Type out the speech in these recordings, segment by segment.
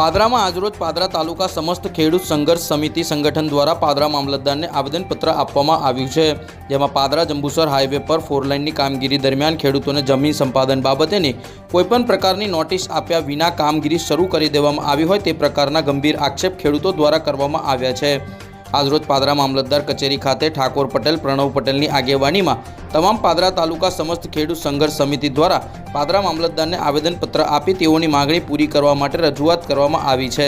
પાદરામાં આજરોજ પાદરા તાલુકા સમસ્ત ખેડૂત સંઘર્ષ સમિતિ સંગઠન દ્વારા પાદરા મામલતદારને આવેદનપત્ર આપવામાં આવ્યું છે. જેમાં પાદરા જંબુસર હાઈવે પર ફોરલાઇનની કામગીરી દરમિયાન ખેડૂતોને જમીન સંપાદન બાબતેની કોઈપણ પ્રકારની નોટિસ આપ્યા વિના કામગીરી શરૂ કરી દેવામાં આવી હોય તે પ્રકારના ગંભીર આક્ષેપ ખેડૂતો દ્વારા કરવામાં આવ્યા છે. આજરોજ પાદરા મામલતદાર કચેરી ખાતે ઠાકોર પટેલ, પ્રણવ પટેલની આગેવાનીમાં તમામ પાદરા તાલુકા સમસ્ત ખેડૂત સંઘર્ષ સમિતિ દ્વારા પાદરા મામલતદારને આવેદનપત્ર આપી તેઓની માગણી પૂરી કરવા માટે રજૂઆત કરવામાં આવી છે.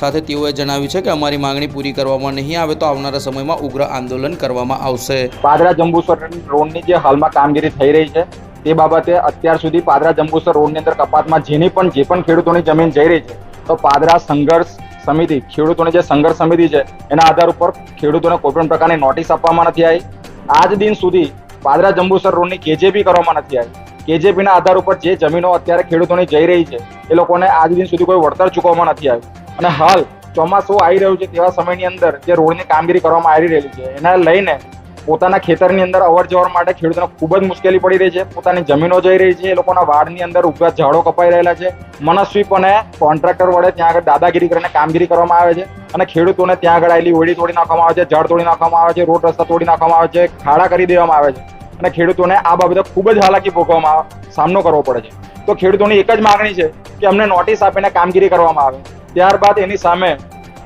સાથે તેઓએ જણાવ્યું છે કે અમારી માગણી પૂરી કરવામાં નહીં આવે તો આવનારા સમયમાં ઉગ્ર આંદોલન કરવામાં આવશે. પાદરા જંબુસર રોડની જે હાલમાં કામગીરી થઈ રહી છે, તે બાબતે અત્યાર સુધી પાદરા જંબુસર રોડની અંદર કપાતમાં જેની પણ જે પણ ખેડૂતોની જમીન જઈ રહી છે, તો પાદરા સંઘર્ષ સમિતિ, ખેડૂતોની જે સંઘર્ષ સમિતિ છે, એના આધાર ઉપર ખેડૂતોને કોઈ પણ પ્રકારની નોટિસ આપવામાં નથી આવી. આજ દિન સુધી પાદરા જંબુસર રોડની કેજેપી કરવામાં નથી આવી. કેજેપીના આધાર ઉપર જે જમીનો અત્યારે ખેડૂતોની જઈ રહી છે, એ લોકોને આજ દિન સુધી કોઈ વળતર ચૂકવવામાં નથી આવ્યું. અને હાલ ચોમાસું આવી રહ્યું છે તેવા સમયની અંદર જે રોડની કામગીરી કરવામાં આવી રહેલી છે, એને લઈને પોતાના ખેતરની અંદર અવર જવર માટે ખેડૂતોને ખૂબ જ મુશ્કેલી પડી રહી છે. પોતાની જમીનો જઈ રહી છે, એ લોકોના વાડની અંદર ઊભા ઝાડો કપાઈ રહેલા છે. મનસ્વીપણે કોન્ટ્રાક્ટર વડે ત્યાં આગળ દાદાગીરી કરીને કામગીરી કરવામાં આવે છે અને ખેડૂતોને ત્યાં આગળ આવેલી ઓળી તોડી નાખવામાં આવે છે, ઝાડ તોડી નાખવામાં આવે છે, રોડ રસ્તા તોડી નાખવામાં આવે છે, ખાડા કરી દેવામાં આવે છે અને ખેડૂતોને આ બાબતે ખૂબ જ હાલાકી ભોગવવામાં સામનો કરવો પડે છે. તો ખેડૂતોની એક જ માગણી છે કે અમને નોટિસ આપીને કામગીરી કરવામાં આવે. ત્યારબાદ એની સામે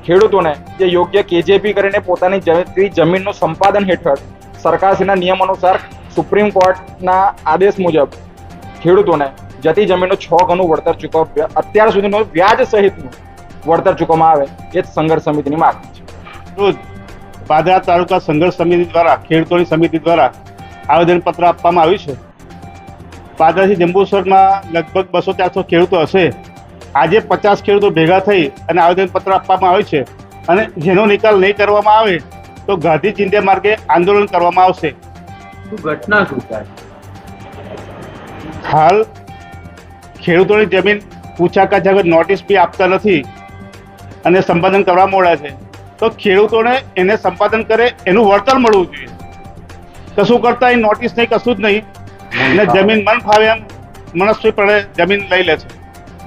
ખેડૂતોને જે યોગ્ય કેજેપી કરીને પોતાની જમીન જમીનનું સંપાદન હેઠળ સરકારશ્રીના નિયમ અનુસાર સુપ્રીમ કોર્ટના આદેશ મુજબ ખેડૂતોને જતી જમીનનું છ ગણું વળતર ચૂકવ અત્યાર સુધીનું વ્યાજ સહિતનું વળતર ચૂકવવામાં આવે એ જ સંઘર્ષ સમિતિની માંગ છે. રોજ પાદરા તાલુકા સંઘર્ષ સમિતિ દ્વારા, ખેડૂતોની સમિતિ દ્વારા આવેદનપત્ર આપવામાં આવ્યું છે. પાદરાથી જંબુસરમાં લગભગ બસો ચારસો ખેડૂતો હશે. આજે પચાસ ખેડૂતો ભેગા થઈ અને આવેદનપત્ર આપવામાં આવે છે અને જેનો નિકાલ નહીં કરવામાં આવે તો ગાંધી ચિંધ્યા માર્ગે આંદોલન કરવામાં આવશે. ઘટના શું થાય? હાલ ખેડૂતોની જમીન પૂછા કાછા નોટિસ બી આપતા નથી અને સંપાદન કરવા મોડા છે. તો ખેડૂતોને એને સંપાદન કરે એનું વળતર મળવું જોઈએ. કશું કરતા એ નોટિસ નહીં કશું જ નહીં. અને જમીન મન ફાવે એમ મનસ્વી પડે જમીન લઈ લે છે.